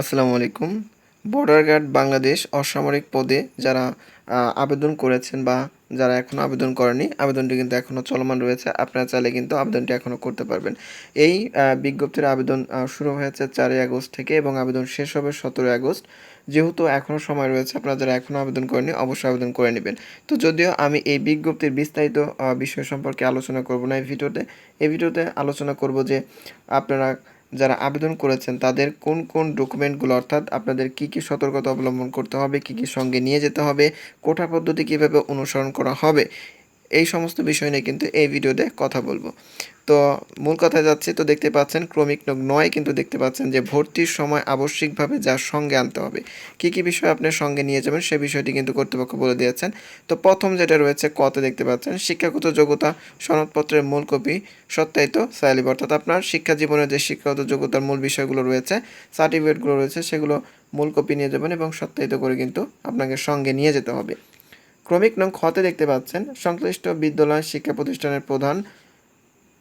আসসালামু আলাইকুম। Border guard Bangladesh অসামরিক পদে যারা আবেদন করেছেন বা যারা এখনও আবেদন করেনি আবেদনটি কিন্তু এখনও চলমান রয়েছে। আপনারা চাইলে কিন্তু আবেদনটি এখনও করতে পারবেন। এই বিজ্ঞপ্তির আবেদন শুরু হয়েছে চারই আগস্ট থেকে এবং আবেদন শেষ হবে সতেরোই আগস্ট। যেহেতু এখনও সময় রয়েছে, আপনারা যারা এখনও আবেদন করেনি অবশ্যই আবেদন করে নেবেন। তো যদিও আমি এই বিজ্ঞপ্তির বিস্তারিত বিষয় সম্পর্কে আলোচনা করব না এই ভিডিওতে এই ভিডিওতে আলোচনা করব যে আপনারা যারা আবেদন করেছেন, তাদের কোন কোন ডকুমেন্টগুলো অর্থাৎ আপনাদের কি কি সতর্কতা অবলম্বন করতে হবে, কি কি সঙ্গে নিয়ে যেতে হবে, কোঠা পদ্ধতি কীভাবে অনুসরণ করা হবে এই সমস্ত বিষয় নিয়ে কিন্তু এই ভিডিওতে কথা বলব। তো মূল কথায় যাচ্ছে, তো দেখতে পাচ্ছেন ক্রমিক নং নয়, কিন্তু দেখতে পাচ্ছেন যে ভর্তির সময় আবশ্যিকভাবে যার সঙ্গে আনতে হবে। কি কি বিষয় আপনার সঙ্গে নিয়ে যাবেন সে বিষয়টি কিন্তু কর্তৃপক্ষ বলে দিয়েছেন। তো প্রথম যেটা রয়েছে কতে দেখতে পাচ্ছেন, শিক্ষাগত যোগ্যতা সনদপত্রের মূল কপি সত্যায়িত সায়ালিব অর্থাৎ আপনার শিক্ষা জীবনের যে শিক্ষাগত যোগ্যতার মূল বিষয়গুলো রয়েছে, সার্টিফিকেটগুলো রয়েছে, সেগুলো মূল কপি নিয়ে যাবেন এবং সত্যায়িত করে কিন্তু আপনাকে সঙ্গে নিয়ে যেতে হবে। ক্রমিক নং খতে দেখতে পাচ্ছেন, সংশ্লিষ্ট বিদ্যালয় শিক্ষা প্রতিষ্ঠানের প্রধান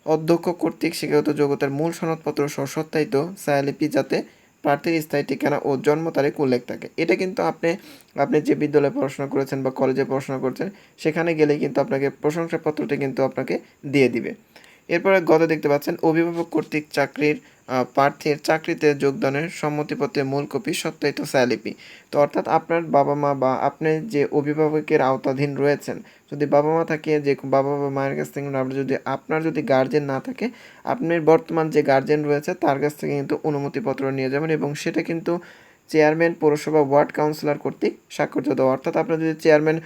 অধ্যক্ষ কর্তৃক শিক্ষাগত যোগ্যতার মূল সনদপত্র সত্যায়িত সায়ালিপি যাতে প্রার্থীর স্থায়ী ঠিকানা ও জন্ম তারিখ উল্লেখ থাকে। এটা কিন্তু আপনি আপনি যে বিদ্যালয়ে পড়াশোনা করেছেন বা কলেজে পড়াশোনা করছেন, সেখানে গেলেই কিন্তু আপনাকে প্রশংসাপত্রটি কিন্তু আপনাকে দিয়ে দিবে। এরপরে গত দেখতে পাচ্ছেন, অভিভাবক কর্তৃক চাকরির প্রার্থীর চাকরিতে যোগদানের সম্মতিপত্রের মূল কপি সত্যায়িত স্যালিপি। তো অর্থাৎ আপনার বাবা মা বা আপনি যে অভিভাবকের আওতাধীন রয়েছেন, যদি বাবা মা থাকে, যে বাবা বা মায়ের কাছ থেকে আপনি যদি, আপনার যদি গার্জেন না থাকে আপনার বর্তমান যে গার্জেন রয়েছে, তার কাছ থেকে কিন্তু অনুমতিপত্র নিয়ে যাবেন এবং সেটা কিন্তু চেয়ারম্যান পৌরসভা ওয়ার্ড কাউন্সিলর কর্তৃক স্বাক্ষরিত অর্থাৎ আপনার যদি চেয়ারম্যান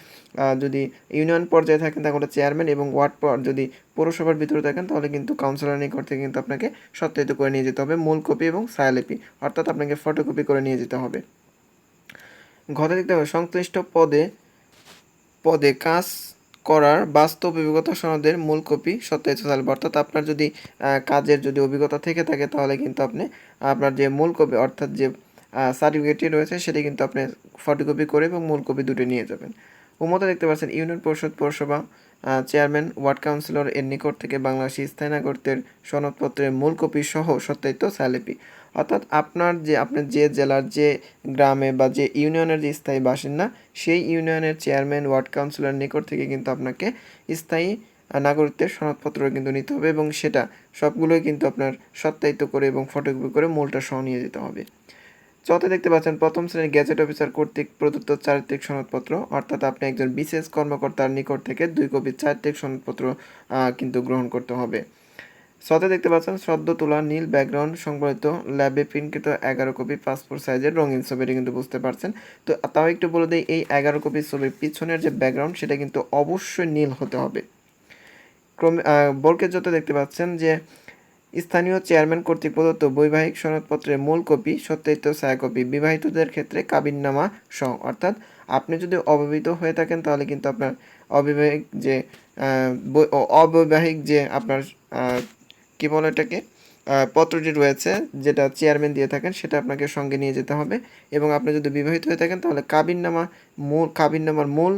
যদি ইউনিয়ন পর্যায়ে থাকেন, তাহলে চেয়ারম্যান এবং ওয়ার্ড পর, যদি পৌরসভার ভিতরে থাকেন, তাহলে কিন্তু কাউন্সিলর নিকট থেকে কিন্তু আপনাকে সত্যায়িত করে নিয়ে যেতে হবে, মূল কপি এবং ছায়ালিপি। অর্থাৎ আপনাকে ফটোকপি করে নিয়ে যেতে হবে। ঘরে দেখতে হবে, সংশ্লিষ্ট পদে পদে কাজ করার বাস্তব অভিজ্ঞতা সনদের মূল কপি সত্যায়িত থাকবে অর্থাৎ আপনার যদি কাজের যদি অভিজ্ঞতা থেকে থাকে, তাহলে কিন্তু আপনি আপনার যে মূল কপি, অর্থাৎ যে সার্টিফিকেটটি রয়েছে, সেটি কিন্তু আপনি ফটোকপি করে এবং মূল কপি দুটো নিয়ে যাবেন। উমতে দেখতে পাচ্ছেন ইউনিয়ন পরিষদ পৌরসভা চেয়ারম্যান ওয়ার্ড কাউন্সিলর এর নিকট থেকে বাংলাদেশি স্থায়ী নাগরিকদের সনদপত্রের মূল কপি সহ সত্যায়িত স্যালিপি অর্থাৎ আপনার যে আপনার যে জেলার যে গ্রামে বা যে ইউনিয়নের যে স্থায়ী বাসিন্দা, সেই ইউনিয়নের চেয়ারম্যান ওয়ার্ড কাউন্সিলর নিকট থেকে কিন্তু আপনাকে স্থায়ী নাগরিকদের সনদপত্র কিন্তু নিতে হবে এবং সেটা সবগুলোই কিন্তু আপনার সত্যায়িত করে এবং ফটোকপি করে মূলটা সহ নিয়ে যেতে হবে। চতে দেখতে পাচ্ছেন, প্রথম শ্রেণির গ্যাজেট অফিসার কর্তৃক প্রদত্ত চারিত্রিক সনদপত্র, অর্থাৎ আপনি একজন বিশেষ কর্মকর্তার নিকট থেকে দুই কপি চারিত্রিক সনদপত্র কিন্তু গ্রহণ করতে হবে। সতে দেখতে পাচ্ছেন, সদ্য তোলা নীল ব্যাকগ্রাউন্ড সংবলিত ল্যাবে প্রিন্টকৃত এগারো কপি পাসপোর্ট সাইজের রঙিন ছবিটি কিন্তু বুঝতে পারছেন। তো তাও একটু বলে দিই, এই এগারো কপি ছবির পিছনের যে ব্যাকগ্রাউন্ড, সেটা কিন্তু অবশ্যই নীল হতে হবে। ক্রমে বরকে যত দেখতে পাচ্ছেন যে স্থানীয় চেয়ারম্যান কর্তৃক প্রদত্ত বৈবাহিক সনদপত্রের মূল কপি, সত্যায়িত ছায়াকপি, বিবাহিতদের ক্ষেত্রে কাবিননামা সহ। অর্থাৎ আপনি যদি অবিবাহিত হয়ে থাকেন, তাহলে কিন্তু আপনার অবিবাহিক যে অবৈবাহিক যে আপনার কি বলে এটাকে পত্রটি রয়েছে, যেটা চেয়ারম্যান দিয়ে থাকেন, সেটা আপনাকে সঙ্গে নিয়ে যেতে হবে। এবং আপনি যদি বিবাহিত হয়ে থাকেন, তাহলে কাবিননামা মূল, কাবিননামার মূল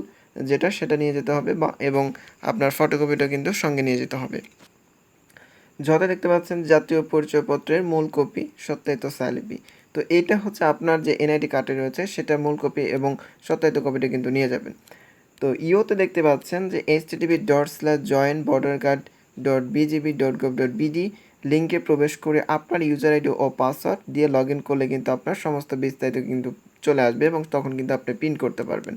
যেটা, সেটা নিয়ে যেতে হবে বা, এবং আপনার ফটোকপিটা কিন্তু সঙ্গে নিয়ে যেতে হবে। যথা দেখতে পাচ্ছেন জাতীয় পরিচয়পত্রের মূল কপি সত্যায়িত সালিপি তো এটা হচ্ছে আপনার যে এনআইডি কার্ডে রয়েছে, সেটা মূল কপি এবং সত্যায়িত কপিটা কিন্তু নিয়ে যাবেন। তো ইওতে দেখতে পাচ্ছেন যে H TV dot slash join border guard dot BGB dot gov dot BD লিঙ্কে প্রবেশ করে আপনার ইউজার আইডি ও পাসওয়ার্ড দিয়ে লগ ইন করলে কিন্তু আপনার সমস্ত বিস্তারিত কিন্তু চলে আসবে এবং তখন কিন্তু আপনি পিন করতে পারবেন।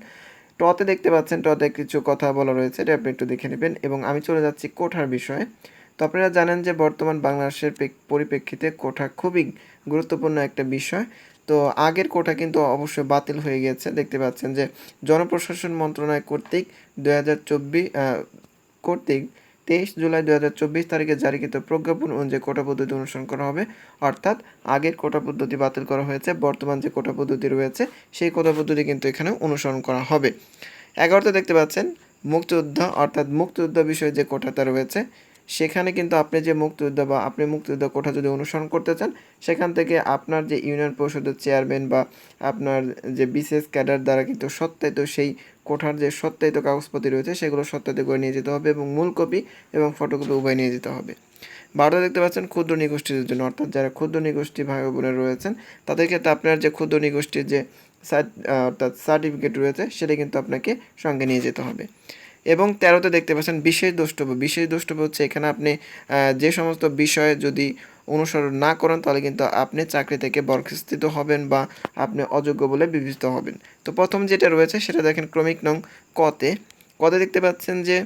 টতে দেখতে পাচ্ছেন, টতে কিছু কথা বলা রয়েছে, এটা আপনি একটু দেখে নেবেন। এবং আমি চলে যাচ্ছি কোঠার বিষয়ে। তো আপনারা জানেন যে বর্তমান বাংলাদেশের পরিপ্রেক্ষিতে কোঠা খুবই গুরুত্বপূর্ণ একটা বিষয়। তো আগের কোঠা কিন্তু অবশ্যই বাতিল হয়ে গিয়েছে দেখতে পাচ্ছেন যে জনপ্রশাসন মন্ত্রণালয় কর্তৃক দু হাজার চব্বিশ কর্তৃক তেইশ জুলাই দু হাজার চব্বিশ তারিখে জারিকৃত প্রজ্ঞাপন অনুযায়ী কোটা পদ্ধতি অনুসরণ করা হবে। অর্থাৎ আগের কোটা পদ্ধতি বাতিল করা হয়েছে, বর্তমান যে কোটা পদ্ধতি রয়েছে, সেই কোটা পদ্ধতি কিন্তু এখানে অনুসরণ করা হবে। এগারোতে দেখতে পাচ্ছেন মুক্তিযোদ্ধা, অর্থাৎ মুক্তিযোদ্ধা বিষয়ে যে কোঠাটা রয়েছে সেখানে কিন্তু আপনি যে মুক্তিযোদ্ধা বা আপনি মুক্তিযোদ্ধা কোঠা যদি অনুসরণ করতে চান, সেখান থেকে আপনার যে ইউনিয়ন পরিষদের চেয়ারম্যান বা আপনার যে বিশেষ ক্যাডার দ্বারা কিন্তু সত্যায়িত সেই কোঠার যে সত্যায়িত কাগজপত্র রয়েছে, সেগুলো সত্যায়িত করে নিয়ে যেতে হবে এবং মূল কপি এবং ফটোকপি উভয় নিয়ে যেতে হবে। বারোতে দেখতে পাচ্ছেন ক্ষুদ্র নিগোষ্ঠীদের জন্য, অর্থাৎ যারা ক্ষুদ্র নিগোষ্ঠী ভাই বোনের রয়েছেন, তাদের ক্ষেত্রে আপনার যে ক্ষুদ্র নিগোষ্ঠীর যে সার্ট- অর্থাৎ সার্টিফিকেট রয়েছে, সেটা কিন্তু আপনাকে সঙ্গে নিয়ে যেতে হবে। এবং তেরোতে দেখতে পাচ্ছেন বিশেষ দ্রষ্টব্য। বিশেষ দ্রষ্টব্য হচ্ছে এখানে আপনি যে সমস্ত বিষয়ে যদি অনুসরণ না করেন, তাহলে কিন্তু আপনি চাকরি থেকে বরখাস্তিত হবেন বা আপনি অযোগ্য বলে বিবেচিত হবেন। তো প্রথম যেটা রয়েছে সেটা দেখেন ক্রমিক নং কতে। কতে দেখতে পাচ্ছেন যে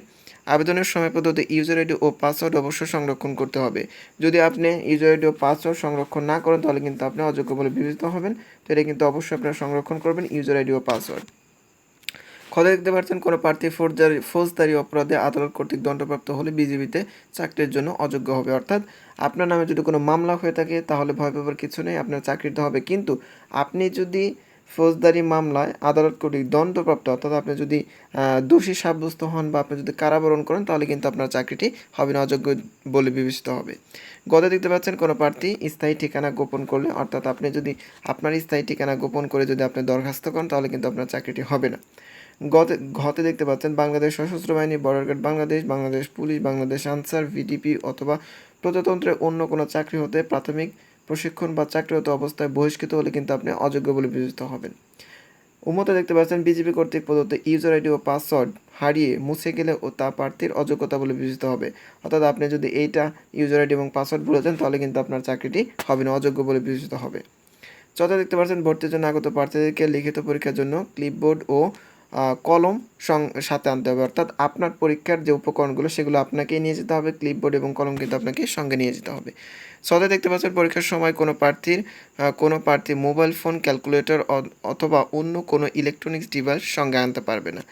আবেদনের সময় পদ্ধতি ইউজার আইডি ও পাসওয়ার্ড অবশ্যই সংরক্ষণ করতে হবে। যদি আপনি ইউজার আইডি ও পাসওয়ার্ড সংরক্ষণ না করেন, তাহলে কিন্তু আপনি অযোগ্য বলে বিবেচিত হবেন। তো এটা কিন্তু অবশ্যই আপনারা সংরক্ষণ করবেন ইউজার আইডি ও পাসওয়ার্ড খদে দেখতে পাচ্ছেন কোনো প্রার্থী ফৌজদারি ফৌজদারি অপরাধে আদালত কর্তৃক দণ্ডপ্রাপ্ত হলে বিজেপিতে চাকরির জন্য অযোগ্য হবে। অর্থাৎ আপনার নামে যদি কোনো মামলা হয়ে থাকে, তাহলে ভয় পাবার কিছু নেই, আপনার চাকরিতে হবে। কিন্তু আপনি যদি ফৌজদারি মামলায় আদালত কর্তৃক দণ্ডপ্রাপ্ত, অর্থাৎ আপনি যদি দোষী সাব্যস্ত হন বা আপনি যদি কারাবরণ করেন, তাহলে কিন্তু আপনার চাকরিটি হবে না অযোগ্য বলে বিবেচিত হবে। গদে দেখতে পাচ্ছেন, কোনো প্রার্থী স্থায়ী ঠিকানা গোপন করলে, অর্থাৎ আপনি যদি, আপনার স্থায়ী ঠিকানা গোপন করে যদি আপনি দরখাস্ত করেন, তাহলে কিন্তু আপনার চাকরিটি হবে না। গতে, ঘতে দেখতে পাচ্ছেন বাংলাদেশ সশস্ত্র বাহিনী border guard Bangladesh Bangladesh police, Bangladesh Ansar VDP অথবা প্রজাতন্ত্রের অন্য কোনো চাকরি হতে প্রাথমিক প্রশিক্ষণ বা চাকরিরত অবস্থায় বহিষ্কৃত হলে কিন্তু আপনি অযোগ্য বলে বিবেচিত হবেন। উমতে দেখতে পাচ্ছেন বিজেপি কর্তৃক প্রদত্ত ইউজার আইডি ও পাসওয়ার্ড হারিয়ে মুছে গেলে ও তা প্রার্থীর অযোগ্যতা বলে বিবেচিত হবে। অর্থাৎ আপনি যদি এইটা ইউজার আইডি এবং পাসওয়ার্ড ভুলে যান, তাহলে কিন্তু আপনার চাকরিটি হবে না অযোগ্য বলে বিবেচিত হবে। চতুর্থ দেখতে পাচ্ছেন ভর্তির জন্য আগত প্রার্থীদেরকে লিখিত পরীক্ষার জন্য ক্লিপবোর্ড ও কলম সাথে আনতে হবে। অর্থাৎ আপনার পরীক্ষার যে উপকরণগুলো, সেগুলো আপনাকেই নিয়ে যেতে হবে। ক্লিপবোর্ড এবং কলম কিন্তু আপনাকে সঙ্গে নিয়ে যেতে হবে। সদে দেখতে পাচ্ছেন পরীক্ষার সময় কোনো প্রার্থীর কোনো প্রার্থী মোবাইল ফোন ক্যালকুলেটর অথবা অন্য কোনো ইলেকট্রনিক্স ডিভাইস সঙ্গে আনতে পারবে না।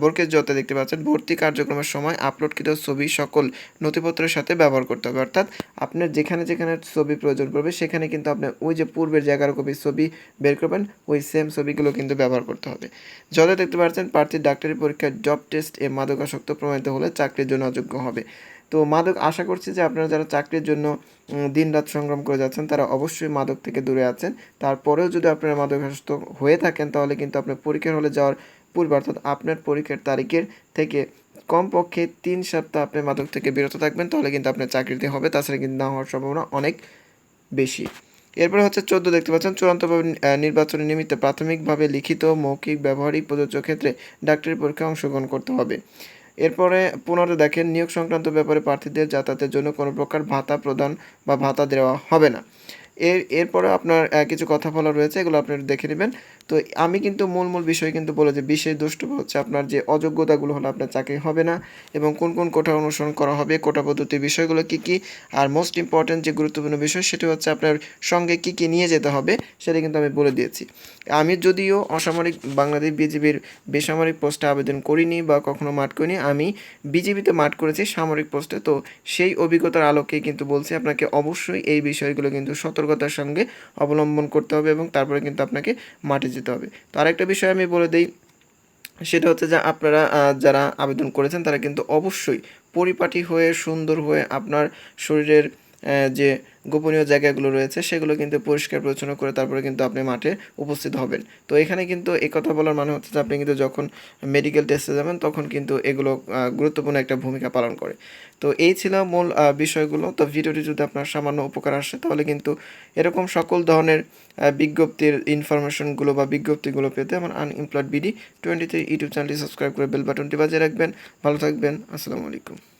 বোরকের যতে দেখতে পাচ্ছেন ভর্তি কার্যক্রমের সময় আপলোডকৃত ছবি সকল নথিপত্রের সাথে ব্যবহার করতে হবে। অর্থাৎ আপনার যেখানে যেখানে ছবি প্রয়োজন পড়বে, সেখানে কিন্তু আপনি ওই যে পূর্বের যে এগারো কপি ছবি বের করবেন, ওই সেম ছবিগুলো কিন্তু ব্যবহার করতে হবে। যতে দেখতে পাচ্ছেন প্রার্থীর ডাক্তারি পরীক্ষায় জব টেস্ট এ মাদকাসক্ত প্রমাণিত হলে চাকরির জন্য অযোগ্য হবে। তো মাদক আশা করছি যে আপনারা যারা চাকরির জন্য উম, দিনরাত সংগ্রাম করে যাচ্ছেন তারা অবশ্যই মাদক থেকে দূরে আছেন। তারপরেও যদি আপনারা মাদকাসক্ত হয়ে থাকেন তাহলে কিন্তু আপনার পরীক্ষার হলে যাওয়ার পূর্বে অর্থাৎ আপনার পরীক্ষার তারিখের থেকে কমপক্ষে তিন সপ্তাহ আপনি মাদক থেকে বিরত থাকবেন তাহলে কিন্তু আপনার চাকরিতে হবে। তাছাড়া কিন্তু না হওয়ার সম্ভাবনা অনেক বেশি। এরপরে হচ্ছে চোদ্দ দেখতে পাচ্ছেন, চূড়ান্তভাবে নির্বাচনের নিমিত্তে প্রাথমিকভাবে লিখিত মৌখিক ব্যবহারিক প্রযোজ্য ক্ষেত্রে ডাক্তারি পরীক্ষায় অংশগ্রহণ করতে হবে। এরপরে পুনরায় দেখেন, নিয়োগ সংক্রান্ত ব্যাপারে প্রার্থীদের যাতায়াতের জন্য কোনো প্রকার ভাতা প্রদান বা ভাতা দেওয়া হবে না। এর, এরপরে আপনার কিছু কথা বলা রয়েছে, এগুলো আপনারা দেখে নেবেন। তো আমি কিন্তু মূল মূল বিষয় কিন্তু বলে যে বিশেষ দ্রষ্টব্য হচ্ছে আপনার যে অযোগ্যতাগুলো হলে আপনার চাকরি হবে না এবং কোন কোন কোটা অনুসরণ করা হবে, কোটা পদ্ধতির বিষয়গুলো কি কি, আর মোস্ট ইম্পর্ট্যান্ট যে গুরুত্বপূর্ণ বিষয় সেটা হচ্ছে আপনার সঙ্গে কি কি নিয়ে যেতে হবে সেটা কিন্তু আমি বলে দিয়েছি। আমি যদিও অসামরিক বাংলাদেশ বিজেপির বেসামরিক পোস্টে আবেদন করিনি বা কখনো মাঠ করিনি, আমি বিজেপিতে মাঠ করেছি সামরিক পোস্টে, তো সেই অভিজ্ঞতার আলোকে কিন্তু বলছি আপনাকে অবশ্যই এই বিষয়গুলো কিন্তু সতর্কতার সঙ্গে অবলম্বন করতে হবে এবং তারপরে কিন্তু আপনাকে মাঠে যেতে হবে। তো আরেকটা বিষয় আমি বলে দিই, সেটা হচ্ছে যে আপনারা যারা আবেদন করেছেন, তারা কিন্তু অবশ্যই পরিপাটি হয়ে, সুন্দর হয়ে আপনার শরীরের যে গোপনীয় জায়গাগুলো রয়েছে, সেগুলো কিন্তু পরিষ্কার পরিচ্ছন্ন করে তারপরে কিন্তু আপনি মাঠে উপস্থিত হবেন। তো এখানে কিন্তু এই কথা বলার মানে হচ্ছে যে আপনি কিন্তু যখন মেডিকেল টেস্টে যাবেন, তখন কিন্তু এগুলো গুরুত্বপূর্ণ একটা ভূমিকা পালন করে। তো এই ছিল মূল বিষয়গুলো। তো ভিডিওটি যদি আপনার সামান্য উপকার আসে, তাহলে কিন্তু এরকম সকল ধরনের বিজ্ঞপ্তির ইনফরমেশনগুলো বা বিজ্ঞপ্তিগুলো পেতে আমার unemployed BD twenty three YouTube চ্যানেলটি সাবস্ক্রাইব করে বেল বাটনটি বাজিয়ে রাখবেন। ভালো থাকবেন। আসসালামু আলাইকুম।